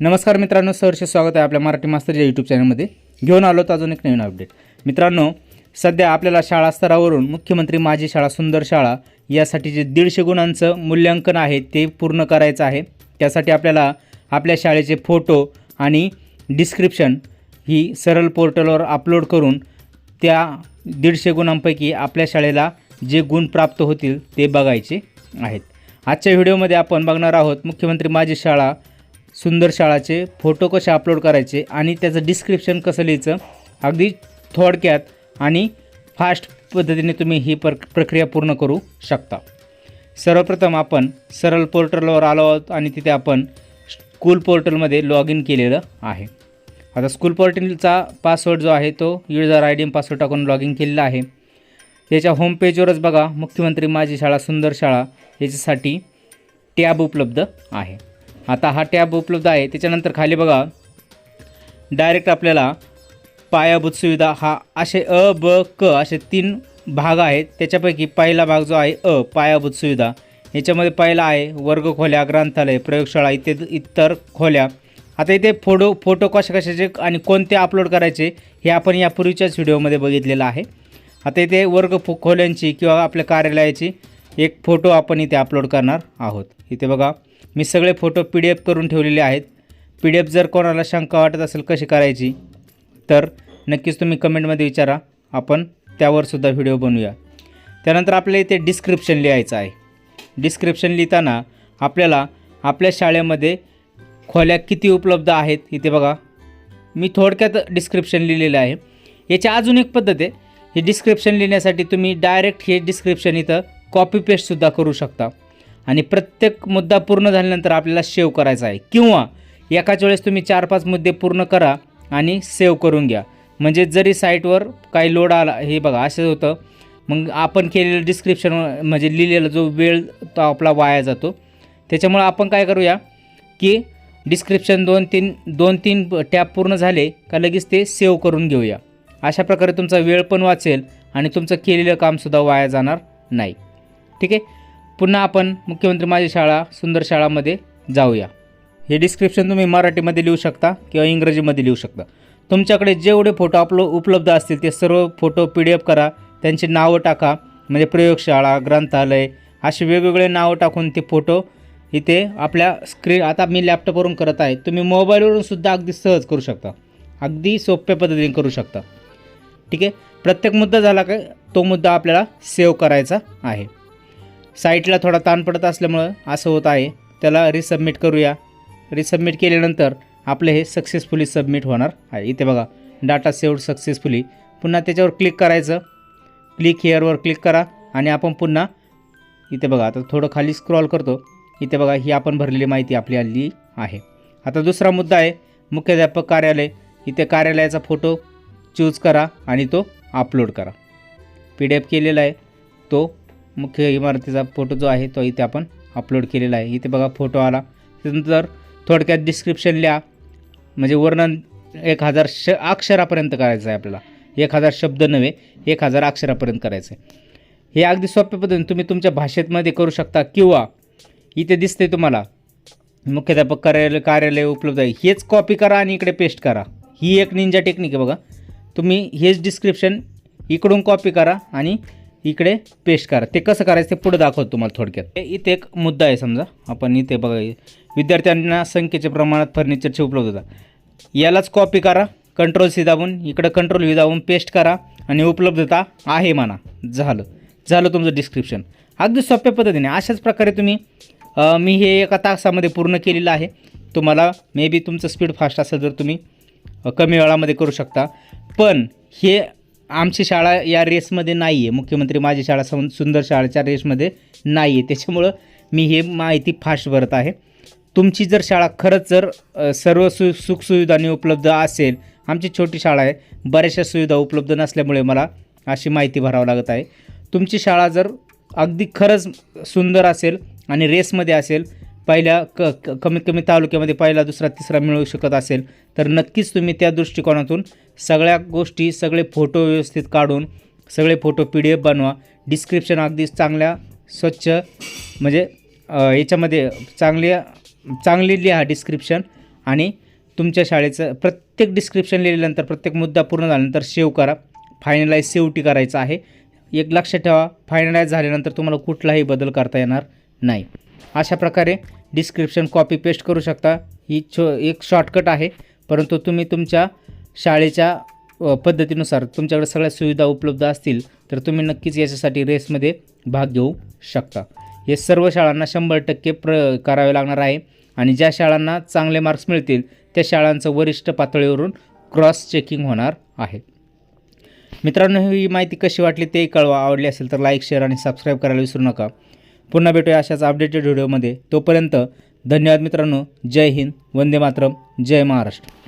नमस्कार मित्रांनो सरचे स्वागत आहे आपल्या मराठी मास्तरच्या यूट्यूब चॅनलमध्ये घेऊन आलो तर अजून एक नवीन अपडेट मित्रांनो सध्या आपल्याला शाळा स्तरावरून मुख्यमंत्री माझी शाळा सुंदर शाळा यासाठी जे दीडशे गुणांचं मूल्यांकन आहे ते पूर्ण करायचं आहे. त्यासाठी आपल्याला आपल्या शाळेचे फोटो आणि डिस्क्रिप्शन ही सरळ पोर्टलवर अपलोड करून त्या दीडशे गुणांपैकी आपल्या शाळेला जे गुण प्राप्त होतील ते बघायचे आहेत. आजच्या व्हिडिओमध्ये आपण बघणार आहोत मुख्यमंत्री माझी शाळा सुंदर शाळाचे फोटो कसे अपलोड करायचे आणि त्याचं डिस्क्रिप्शन कसं लिहायचं अगदी थोडक्यात आणि फास्ट पद्धतीने तुम्ही ही प्र प्रक्रिया पूर्ण करू शकता. सर्वप्रथम आपण सरळ पोर्टलवर आलो आहोत आणि तिथे आपण स्कूल पोर्टलमध्ये लॉग इन केलेलं आहे. आता स्कूल पोर्टलचा पासवर्ड जो आहे तो युजर आय डी पासवर्ड टाकून लॉग इन केलेला आहे. याच्या होम पेजवरच बघा मुख्यमंत्री माझी शाळा सुंदर शाळा याच्यासाठी टॅब उपलब्ध आहे. आता हा टॅब उपलब्ध आहे. त्याच्यानंतर खाली बघा. डायरेक्ट आपल्याला पायाभूत सुविधा हा असे अ ब क असे तीन भाग आहेत. त्याच्यापैकी पहिला भाग जो आहे अ पायाभूत सुविधा याच्यामध्ये पहिला आहे वर्ग खोल्या ग्रंथालय प्रयोगशाळा इत्यादी इतर खोल्या. आता इथे फोटो फोटो कशा कशाचे आणि कोणते अपलोड करायचे हे आपण यापूर्वीच्याच व्हिडिओमध्ये बघितलेलं आहे. आता इथे वर्ग फो खोल्यांची किंवा आपल्या कार्यालयाची एक फोटो आपण इथे अपलोड करणार आहोत. इथे बघा मी सगळे फोटो पी डी एफ करून ठेवलेले आहेत. पी डी एफ जर कोणाला शंका वाटत असेल कशी करायची तर नक्कीच तुम्ही कमेंटमध्ये विचारा. आपण त्यावरसुद्धा व्हिडिओ बनवूया. त्यानंतर आपल्याला इथे डिस्क्रिप्शन लिहायचं आहे. डिस्क्रिप्शन लिहिताना आपल्याला आपल्या शाळेमध्ये खोल्या किती उपलब्ध आहेत इथे बघा. मी थोडक्यात डिस्क्रिप्शन लिहिलेलं आहे. याची अजून एक पद्धत आहे. हे डिस्क्रिप्शन लिहिण्यासाठी तुम्ही डायरेक्ट हे डिस्क्रिप्शन इथं कॉपी पेस्टसुद्धा करू शकता. आणि प्रत्येक मुद्दा पूर्ण झाल्यानंतर आपल्याला सेव्ह करायचा आहे. किंवा एकाच वेळेस तुम्ही चार पाच मुद्दे पूर्ण करा आणि सेव्ह करून घ्या. म्हणजे जरी साईटवर काही लोड आला हे बघा असं होतं. मग आपण केलेलं डिस्क्रिप्शन म्हणजे लिहिलेला जो वेळ तो आपला वाया जातो. त्याच्यामुळं आपण काय करूया की डिस्क्रिप्शन दोन तीन दोन तीन टॅब पूर्ण झाले का लगेच ते सेव्ह करून घेऊया. अशा प्रकारे तुमचा वेळ पण वाचेल आणि तुमचं केलेलं कामसुद्धा वाया जाणार नाही. ठीक आहे? पुन्हा आपण मुख्यमंत्री माझी शाळा सुंदर शाळामध्ये जाऊया. हे डिस्क्रिप्शन तुम्ही मराठीमध्ये लिहू शकता किंवा इंग्रजीमध्ये लिहू शकता. तुमच्याकडे जेवढे फोटो आपलं उपलब्ध असतील ते सर्व फोटो पी डी एफ करा त्यांची नावं टाका म्हणजे प्रयोगशाळा ग्रंथालय असे वेगवेगळे नावं टाकून ते फोटो इथे आपल्या स्क्रीन आता मी लॅपटॉपवरून करत आहे तुम्ही मोबाईलवरून सुद्धा अगदी सहज करू शकता. अगदी सोप्या पद्धतीने करू शकता. ठीक आहे? प्रत्येक मुद्दा झाला काय तो मुद्दा आपल्याला सेव्ह करायचा आहे. साईटला थोडा ताण पडत असल्यामुळं असं होत आहे. त्याला रिसबमिट करूया. रिसबमिट केल्यानंतर आपलं हे सक्सेसफुली सबमिट होणार आहे. इथे बघा डाटा सेव्ड सक्सेसफुली पुन्हा त्याच्यावर क्लिक करायचं. क्लिक हेअरवर क्लिक करा आणि आपण पुन्हा इथे बघा आता थोडं खाली स्क्रॉल करतो. इथे बघा ही आपण भरलेली माहिती आपली आली आहे. आता दुसरा मुद्दा आहे मुख्याध्यापक कार्यालय. इथे कार्यालयाचा फोटो चूज करा आणि तो अपलोड करा. पी डी एफ केलेला आहे. तो मुख्य इमारतीचा फोटो जो आहे तो इथे आपण अपलोड केलेला आहे. इथे बघा फोटो आला. त्यानंतर थोडक्यात डिस्क्रिप्शन लिहा. म्हणजे वर्णन एक हजार श अक्षरापर्यंत करायचं आहे आपल्याला. एक हजार शब्द नव्हे एक हजार अक्षरापर्यंत करायचं आहे. हे अगदी सोप्या पद्धतीने तुम्ही तुमच्या भाषेतमध्ये करू शकता किंवा इथे दिसते तुम्हाला मुख्याध्यापक कार्यालय कार्यालय उपलब्ध आहे. हेच कॉपी करा आणि इकडे पेस्ट करा. ही एक निंजा टेक्निक आहे बघा. तुम्ही हेच डिस्क्रिप्शन इकडून कॉपी करा आणि इकडे पेस्ट करा. ते कसं करायचं ते पुढे दाखवतो तुम्हाला थोडक्यात. इथे एक मुद्दा आहे समजा. आपण इथे बघा विद्यार्थ्यांना संख्येच्या प्रमाणात फर्निचरची उपलब्धता. यालाच कॉपी करा कंट्रोल सी दाबून इकडं कंट्रोल व्ही दाबून पेस्ट करा आणि उपलब्धता आहे म्हणा. झालं. झालं तुमचं डिस्क्रिप्शन अगदी सोप्या पद्धतीने अशाच प्रकारे तुम्ही मी हे एका तासामध्ये पूर्ण केलेलं आहे. तुम्हाला मे बी तुमचं स्पीड फास्ट असेल तर तुम्ही कमी वेळामध्ये करू शकता. पण हे आमची शाळा या रेसमध्ये नाही आहे मुख्यमंत्री माझी शाळा सं सुंदर शाळेच्या रेसमध्ये नाही आहे त्याच्यामुळं मी हे माहिती फास्ट भरत आहे. तुमची जर शाळा खरंच जर सर्व सु सुखसुविधांनी उपलब्ध असेल आमची छोटी शाळा आहे बऱ्याचशा सुविधा उपलब्ध नसल्यामुळे मला अशी माहिती भरावं लागत आहे. तुमची शाळा जर अगदी खरंच सुंदर असेल आणि रेसमध्ये असेल पहिल्या क क- कमीत कमी तालुक्यामध्ये पहिला दुसरा तिसरा मिळवू शकत असेल तर नक्कीच तुम्ही त्या दृष्टिकोनातून सगळ्या गोष्टी सगळे फोटो व्यवस्थित काढून सगळे फोटो पी डी एफ बनवा. डिस्क्रिप्शन अगदी चांगल्या स्वच्छ म्हणजे याच्यामध्ये चांगले चांगली लिहा डिस्क्रिप्शन आणि तुमच्या शाळेचं प्रत्येक डिस्क्रिप्शन लिहिल्यानंतर प्रत्येक मुद्दा पूर्ण झाल्यानंतर सेव्ह करा. फायनलाईज सेवटी करायचं आहे. एक लक्षात ठेवा फायनलाईज झाल्यानंतर तुम्हाला कुठलाही बदल करता येणार नाही. अशा प्रकारे डिस्क्रिप्शन कॉपी पेस्ट करू शकता. ही छो एक शॉर्टकट आहे. परंतु तुम्ही तुमच्या शाळेच्या पद्धतीनुसार तुमच्याकडे सगळ्या सुविधा उपलब्ध असतील तर तुम्ही नक्कीच याच्यासाठी रेसमध्ये भाग घेऊ शकता. हे सर्व शाळांना शंभर टक्के प्र करावे लागणार आहे. आणि ज्या शाळांना चांगले मार्क्स मिळतील त्या शाळांचं वरिष्ठ पातळीवरून क्रॉस चेकिंग होणार आहे. मित्रांनो ही माहिती कशी वाटली ते कळवा. आवडली असेल तर लाईक शेअर आणि सबस्क्राईब करायला विसरू नका. पुन्हा भेटूया अशाच अपडेटेड व्हिडिओमध्ये तोपर्यंत धन्यवाद मित्रांनो. जय हिंद. वंदे मातरम. जय महाराष्ट्र.